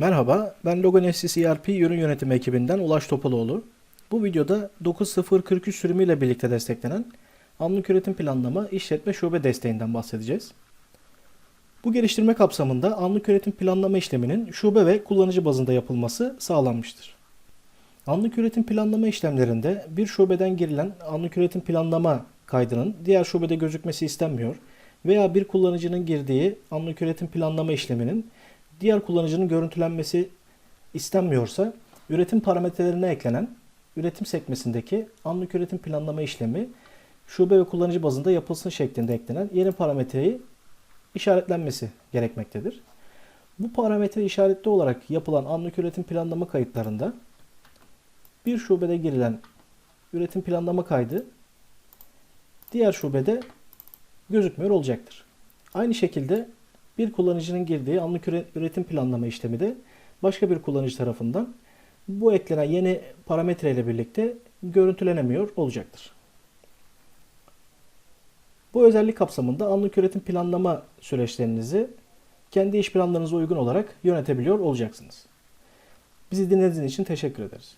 Merhaba, ben Logonesis ERP ürün yönetimi ekibinden Ulaş Topaloğlu. Bu videoda 9043 sürümüyle birlikte desteklenen anlık üretim planlama işletme şube desteğinden bahsedeceğiz. Bu geliştirme kapsamında anlık üretim planlama işleminin şube ve kullanıcı bazında yapılması sağlanmıştır. Anlık üretim planlama işlemlerinde bir şubeden girilen anlık üretim planlama kaydının diğer şubede gözükmesi istenmiyor veya bir kullanıcının girdiği anlık üretim planlama işleminin diğer kullanıcının görüntülenmesi istenmiyorsa üretim parametrelerine eklenen üretim sekmesindeki anlık üretim planlama işlemi şube ve kullanıcı bazında yapılsın şeklinde eklenen yeni parametreyi işaretlenmesi gerekmektedir. Bu parametre işaretli olarak yapılan anlık üretim planlama kayıtlarında bir şubede girilen üretim planlama kaydı diğer şubede gözükmüyor olacaktır. Aynı şekilde bir kullanıcının girdiği anlık üre- üretim planlama işlemi de başka bir kullanıcı tarafından bu eklenen yeni parametre ile birlikte görüntülenemiyor olacaktır. Bu özellik kapsamında anlık üretim planlama süreçlerinizi kendi iş planlarınıza uygun olarak yönetebiliyor olacaksınız. Bizi dinlediğiniz için teşekkür ederiz.